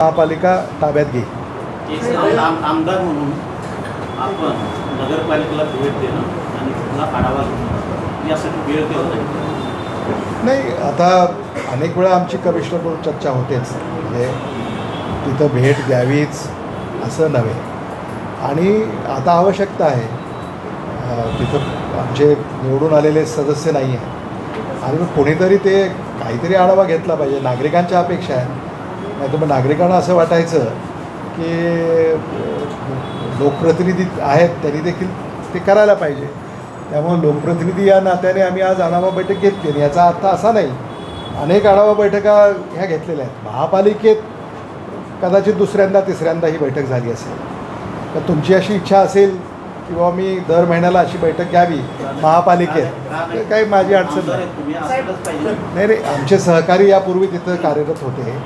महापालिका ताब्यात घेईल आम- आमदार म्हणून आपण नगरपालिकेला भेट देणं आणि आढावा घेणं यासाठी वेळ देऊ नाही नाही आता अनेक वेळा आमची कमिशनरबरोबर चर्चा होतेच. म्हणजे तिथं भेट द्यावीच असं नव्हे. आणि आता आवश्यकता आहे. तिथं आमचे निवडून आलेले सदस्य नाही आहे आणि मग कोणीतरी ते काहीतरी आढावा घेतला पाहिजे. नागरिकांच्या अपेक्षा आहे. नाही तर मग नागरिकांना असं वाटायचं की लोकप्रतिनिधी आहेत त्यांनी देखील ते करायला पाहिजे. त्यामुळे लोकप्रतिनिधी या नात्याने आम्ही आज आढावा बैठक घेतली आणि याचा अर्थ असा नाही अनेक आढावा बैठका ह्या घेतलेल्या आहेत. महापालिकेत कदाचित दुसऱ्यांदा तिसऱ्यांदा ही बैठक झाली असेल. तर तुमची अशी इच्छा असेल की बाबा मी दर महिन्याला अशी बैठक घ्यावी महापालिकेत तर काही माझी अडचण नाही नाही आमचे सहकारी यापूर्वी तिथं कार्यरत होते.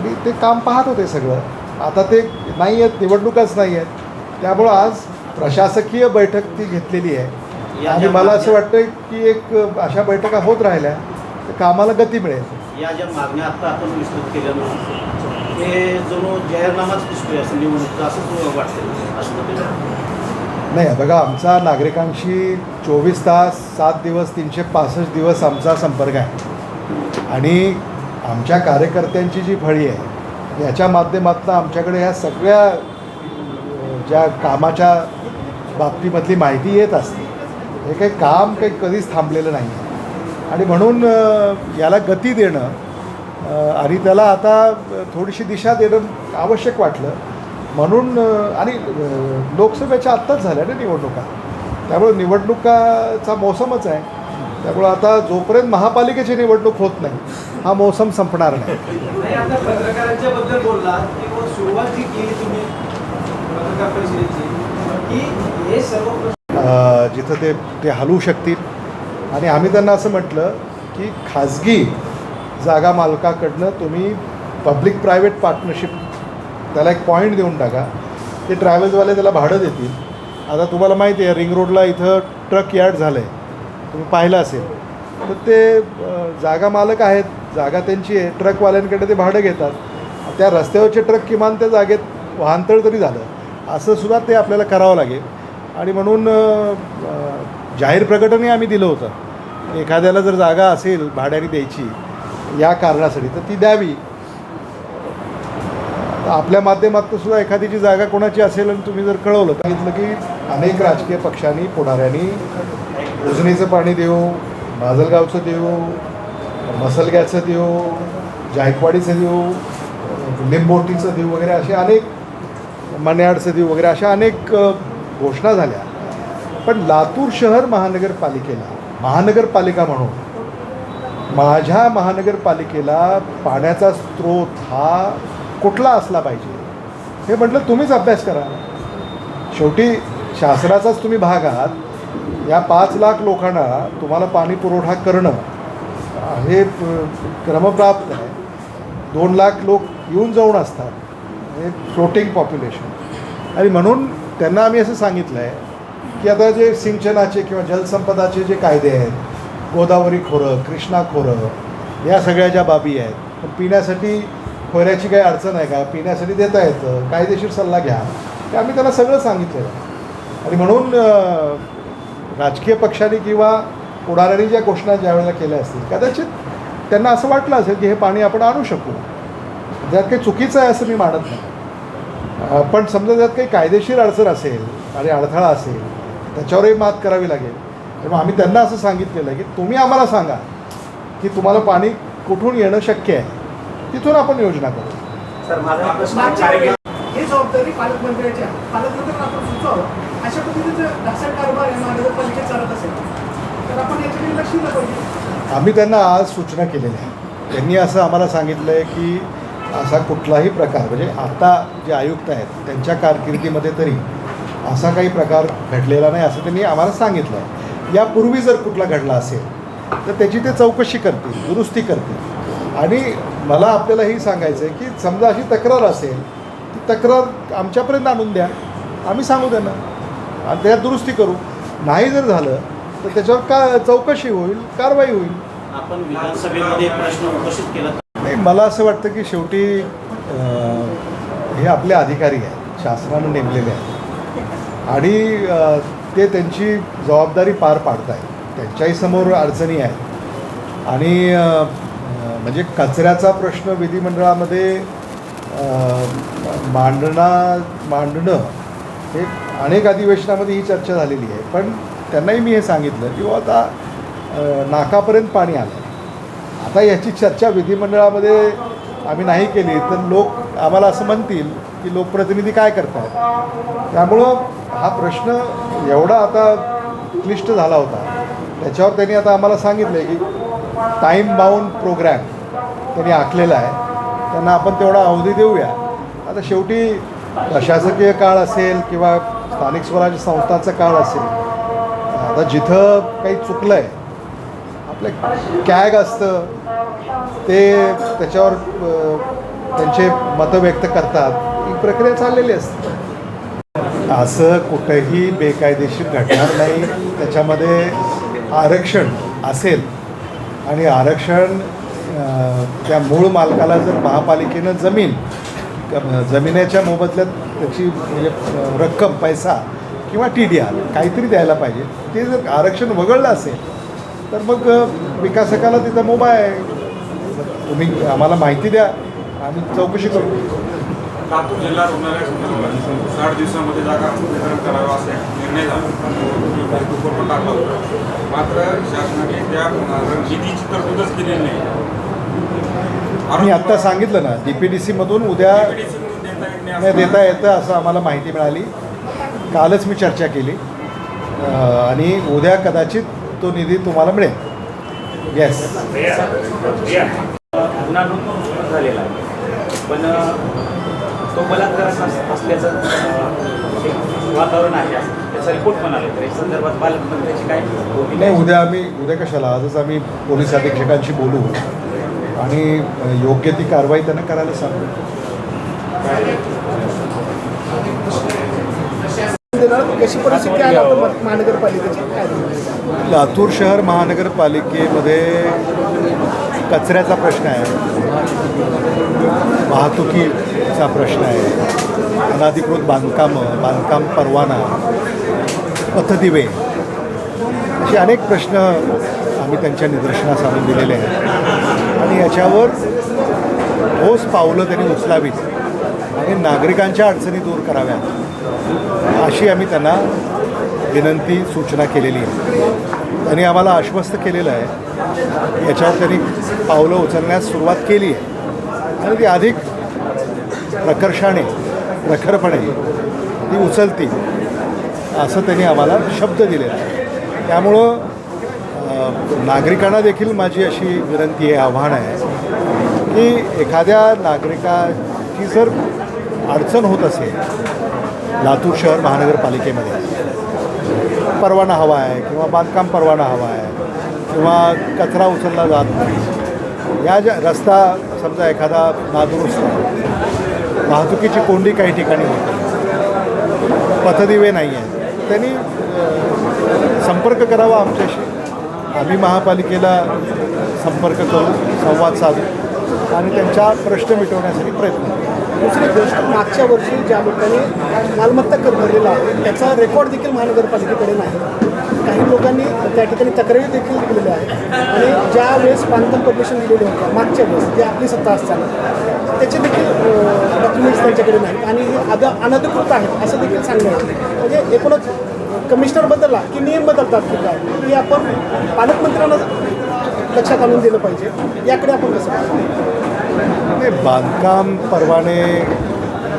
आणि ते काम पाहत होते सगळं. आता ते नाही आहेत निवडणुकाच नाही आहेत. त्यामुळं आज प्रशासकीय बैठक ती घेतलेली आहे. आणि मला असं वाटतं की एक अशा बैठका होत राहिल्या तर कामाला गती मिळेल. या ज्या मागण्या आता आपण विस्तृत केल्यानं हे जणू जाहीरनामाच दिसतोय असं निवडणूक असंच वाटतं असं नाही बघा आमचा नागरिकांशी चोवीस तास सात दिवस तीनशे पासष्ट दिवस आमचा संपर्क आहे. आणि आमच्या कार्यकर्त्यांची जी फळी आहे याच्या माध्यमातून आमच्याकडे ह्या सगळ्या ज्या कामाच्या बाबतीमधली माहिती येत असते. हे काही काम काही कधीच थांबलेलं नाही. आहे आणि म्हणून याला गती देणं आणि त्याला आता थोडीशी दिशा देणं आवश्यक वाटलं. म्हणून आणि लोकसभेच्या आत्ताच झाल्या ना निवडणुका. त्यामुळे निवडणुकाचा मोसमच आहे. त्यामुळं आता जोपर्यंत महापालिकेची निवडणूक होत नाही हा मोसम संपणार नाही. जिथं ते ते हलवू शकतील. आणि आम्ही त्यांना असं म्हटलं की खाजगी जागा मालकाकडनं तुम्ही पब्लिक प्रायव्हेट पार्टनरशिप त्याला एक पॉईंट देऊन टाका. ते ट्रॅव्हल्सवाले त्याला भाडं देतील. आता तुम्हाला माहिती आहे रिंग रोडला इथं ट्रक यार्ड झालं आहे तुम्ही पाहिलं असेल. तर ते जागा मालक आहेत जागा त्यांची आहे ट्रकवाल्यांकडे ते भाडं घेतात. त्या रस्त्यावरचे ट्रक किमान त्या जागेत वाहनतळ तरी झालं. असं सुद्धा ते आपल्याला करावं लागेल. आणि म्हणून जाहीर प्रकटनही आम्ही दिलं होतं. एखाद्याला जर जागा असेल भाड्याने द्यायची या कारणासाठी तर ती द्यावी. तर आपल्या माध्यमातून सुद्धा एखादीची जागा कोणाची असेल आणि तुम्ही जर कळवलं सांगितलं की अनेक राजकीय पक्षांनी पुढाऱ्यांनी उजनीचं पाणी देऊ माजलगावचं देऊ मसलग्याचं देऊ जायकवाडीचं देऊ लिंबोटीचं देऊ वगैरे असे अनेक मन्याडचं देऊ वगैरे अशा अनेक घोषणा झाल्या. पण लातूर शहर महानगरपालिकेला महानगरपालिका म्हणून माझ्या महानगरपालिकेला पाण्याचा स्रोत हा कुठला असला पाहिजे हे म्हटलं तुम्हीच अभ्यास करा. शेवटी शासनाचाच तुम्ही भाग आहात. या पाच लाख लोकांना तुम्हाला पाणी पुरवठा करणं हे क्रमप्राप्त आहे. दोन लाख लोक येऊन जाऊन असतात. हे फ्लोटिंग पॉप्युलेशन आणि म्हणून त्यांना आम्ही असं सांगितलं आहे की आता जे सिंचनाचे किंवा जलसंपदाचे जे कायदे आहेत गोदावरी खोरं कृष्णा खोरं या सगळ्या ज्या बाबी आहेत पण पिण्यासाठी खोऱ्याची काही अडचण आहे का? पिण्यासाठी देता येतं. कायदेशीर सल्ला घ्या. ते आम्ही त्यांना सगळं सांगितलेलं आहे. आणि म्हणून राजकीय पक्षांनी किंवा पुढाऱ्यांनी ज्या घोषणा ज्या वेळेला केल्या असतील कदाचित त्यांना असं वाटलं असेल की हे पाणी आपण आणू शकू. त्यात काही चुकीचं आहे असं मी मानत नाही. पण समजा त्यात काही कायदेशीर अडचण असेल आणि अडथळा असेल त्याच्यावरही मात करावी लागेल. तेव्हा आम्ही त्यांना असं सांगितलेलं आहे की तुम्ही आम्हाला सांगा की तुम्हाला पाणी कुठून येणं शक्य आहे. तिथून आपण योजना करू. सर माझा ही जबाबदारी पालकमंत्र्याची आहे. पालकमंत्र्यांना आपण सुचवावं. असेल. तर आपण याच्याकडे लक्ष दिलं पाहिजे आम्ही त्यांना आज सूचना केलेल्या आहे. त्यांनी असं आम्हाला सांगितलं आहे की असा कुठलाही प्रकार म्हणजे आता जे आयुक्त आहेत त्यांच्या कारकिर्दीमध्ये तरी असा काही प्रकार घडलेला नाही असं त्यांनी आम्हाला सांगितलं आहे यापूर्वी जर कुठला घडला असेल तर त्याची ते चौकशी करतील दुरुस्ती करतील. आणि मला आपल्याला हे सांगायचं आहे की समजा अशी तक्रार असेल ती तक्रार आमच्यापर्यंत आणून द्या. आम्ही सांगू त्यांना. आणि त्यात दुरुस्ती करू. नाही जर झालं तर त्याच्यावर का चौकशी होईल कारवाई होईल? आपण विधानसभेमध्ये प्रश्न उपस्थित केला. नाही मला असं वाटतं की शेवटी हे आपले अधिकारी आहेत शासनानं नेमलेले आहेत. आणि ते त्यांची जबाबदारी पार पाडत आहेत त्यांच्याही समोर अडचणी आहेत. आणि म्हणजे कचऱ्याचा प्रश्न विधिमंडळामध्ये मांडणा मांडणं हे अनेक अधिवेशनामध्ये ही चर्चा झालेली आहे. पण त्यांनाही मी हे सांगितलं की बुवा आता नाकापर्यंत पाणी आलं. आता याची चर्चा विधिमंडळामध्ये आम्ही नाही केली तर लोक आम्हाला असं म्हणतील की लोकप्रतिनिधी काय करतात त्यामुळं हा प्रश्न एवढा आता क्लिष्ट झाला होता. त्याच्यावर त्यांनी आता आम्हाला सांगितलं आहे की टाईम बाउंड प्रोग्रॅम त्यांनी आखलेला आहे. त्यांना आपण तेवढा अवधी देऊया. आता शेवटी प्रशासकीय काळ असेल किंवा स्थानिक स्वराज्य संस्थांचा काळ असेल. आता जिथं काही चुकलं आहे आपलं कॅग असतं ते त्याच्यावर त्यांचे मतं व्यक्त करतात. ही प्रक्रिया चाललेली असते. असं कुठंही बेकायदेशीर घडणार नाही. त्याच्यामध्ये आरक्षण असेल आणि आरक्षण त्या मूळ मालकाला जर महापालिकेनं जमीन जमिनीच्या मोबदल्यात त्याची म्हणजे रक्कम पैसा किंवा टी डी आर काहीतरी द्यायला पाहिजे. ते जर आरक्षण वगळलं असेल तर मग विकासकाला तिथं मोबा आहे. तुम्ही आम्हाला माहिती द्या. आम्ही चौकशी करू. लातूर जिल्हा रुग्णालय साठ दिवसामध्ये जागा वितरण करावा असे निर्णय झाला. मात्र शासनाने त्या निधीची तरतूदच केलेली नाही. मी आत्ता सांगितलं ना डी पी डी सीमधून उद्या देता येत असं- देता येतं असं आम्हाला माहिती मिळाली. कालच मी चर्चा केली. आणि उद्या कदाचित तो निधी तुम्हाला मिळेल. येस गुन्हा नोंद झालेला आहे. पण तो बलात्कार असल्याचं वातावरण आहे. असं त्याचा रिपोर्ट पण आला तर संदर्भात पालकमंत्र्याची काय नाही? उद्या आम्ही उद्या कशाला? आजच आम्ही पोलीस अधीक्षकांशी बोलू. आणि योग्य ती कारवाई त्यांना करायला सांगू. देणार? कशी परिस्थिती आहे? आता महा- महानगरपालिकेची काय देणार? लातूर शहर महानगरपालिकेमध्ये कचऱ्याचा प्रश्न आहे. वाहतुकीचा प्रश्न आहे. अनाधिकृत बांधकामं बांधकाम परवाना पथदिवे असे अनेक प्रश्न आम्ही त्यांच्या निदर्शनास आणून दिलेले आहेत. आणि याच्यावर ठोस पावलं त्यांनी उचलावीत. आणि नागरिकांच्या अडचणी दूर कराव्यात. अशी आम्ही त्यांना विनंती सूचना केलेली आहे. त्यांनी आम्हाला आश्वस्त केलेलं आहे याच्यावर त्यांनी पावलं उचलण्यास सुरुवात केली आहे. आणि ती अधिक प्रकर्षाने प्रखरपणे ती उचलतील असं त्यांनी आम्हाला शब्द दिलेला आहे. त्यामुळं नागरिकांना देखील माझी अशी विनंती आहे आव्हान आहे की एखाद्या नागरिकाची जर अडचण होत असेल लातूर शहर महानगरपालिकेमध्ये परवाना हवा आहे किंवा बांधकाम परवाना हवा आहे किंवा कचरा उचलला जात नाही या ज्या रस्ता समजा एखादा नादुरुस्त वाहतुकीची कोंडी काही ठिकाणी होते पथदिवे नाही आहेत त्यांनी संपर्क करावा आमच्याशी. आम्ही महापालिकेला संपर्क करू संवाद साधू आणि त्यांच्या प्रश्न मिटवण्यासाठी प्रयत्न करू. दुसरी गोष्ट मागच्या वर्षी ज्या लोकांनी मालमत्ता कर भरलेला आहे त्याचा रेकॉर्ड देखील महानगरपालिकेकडे नाही. काही लोकांनी त्या ठिकाणी तक्रारी देखील दिलेल्या आहेत. आणि ज्या वेळेस बांधकाम परमिशन दिलेली होत्या मागच्या वेळेस जे आपली सत्ता असताना त्याचे देखील डॉक्युमेंट्स त्यांच्याकडे नाहीत. आणि हे अद अनधिकृत आहेत असं देखील सांगण्यात म्हणजे एकूणच कमिशनर बदलला की नियम बदलतात की काय? हे आपण पालकमंत्र्यांना लक्षात आणून दिलं पाहिजे. याकडे आपण कसं बांधकाम परवाने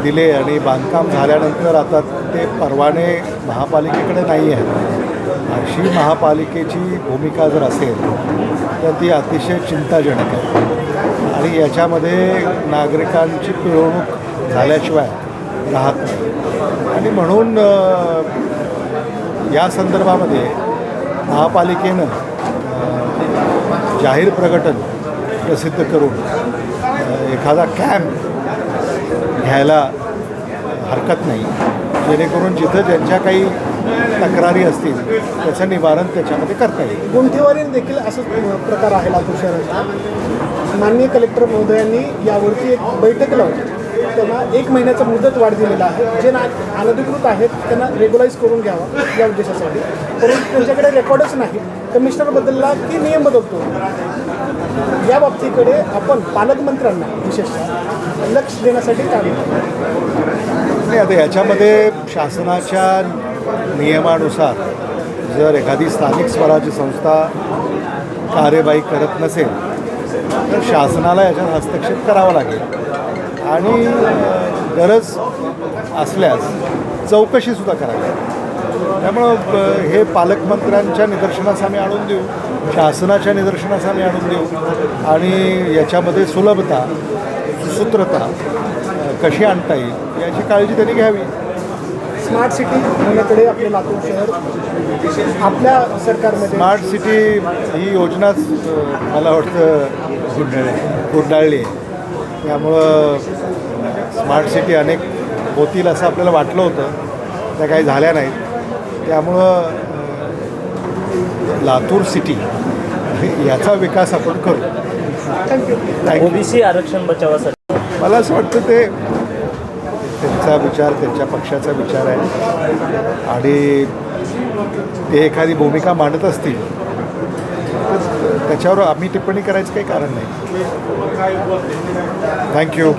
दिले आणि बांधकाम झाल्यानंतर आता ते परवाने महापालिकेकडे नाही आहेत. अशी महापालिकेची भूमिका जर असेल तर ती अतिशय चिंताजनक आहे. आणि याच्यामध्ये नागरिकांची पिळवणूक झाल्याशिवाय राहत नाही. आणि म्हणून या संदर्भामध्ये महापालिकेनं जाहीर प्रकटन प्रसिद्ध करून एखादा कॅम्प घ्यायला हरकत नाही. जेणेकरून जिथं ज्यांच्या काही तक्रारी असतील त्याचं निवारण त्याच्यामध्ये करता येईल. गुंठेवारी देखील असंच प्रकार आहे लातूर शहराचा. माननीय कलेक्टर महोदयांनी यावरती एक बैठक लावली. त्यांना एक महिन्याचा मुदत वाढ दिलेला आहे. जे ना अनधिकृत आहेत त्यांना रेग्युलाइज करून घ्यावा या उद्देशासाठी. परंतु त्यांच्याकडे रेकॉर्डच नाही. कमिशनर बदलला की नियम बदलतो? या बाबतीकडे आपण पालकमंत्र्यांना विशेषतः लक्ष देण्यासाठी काम नाही आता याच्यामध्ये शासनाच्या नियमानुसार जर एखादी स्थानिक स्वराज्य संस्था कार्यवाही करत नसेल तर शासनाला याच्यात हस्तक्षेप करावा लागेल. आणि गरज असल्यास चौकशीसुद्धा करावी. त्यामुळं हे पालकमंत्र्यांच्या निदर्शनास आम्ही आणून देऊ शासनाच्या निदर्शनास आम्ही आणून देऊ आणि याच्यामध्ये सुलभता सुसूत्रता कशी आणता येईल याची काळजी त्यांनी घ्यावी. स्मार्ट सिटी होण्याकडे आपले लातूर शहर आपल्या सरकारमध्ये स्मार्ट सिटी ही योजनाच मला वाटतं गुंडाळली गुंडाळली त्यामुळं स्मार्ट सिटी अनेक होतील असं आपल्याला वाटलं होतं. त्या काही झाल्या नाहीत. त्यामुळं लातूर सिटी याचा विकास आपण करू. ओबीसी आरक्षण बचावासाठी. मला असं वाटतं ते त्यांचा विचार त्यांच्या पक्षाचा विचार आहे. आणि ते एखादी भूमिका मांडत असतील त्याच्यावर आम्ही टिप्पणी करायचं काही कारण नाही. थँक्यू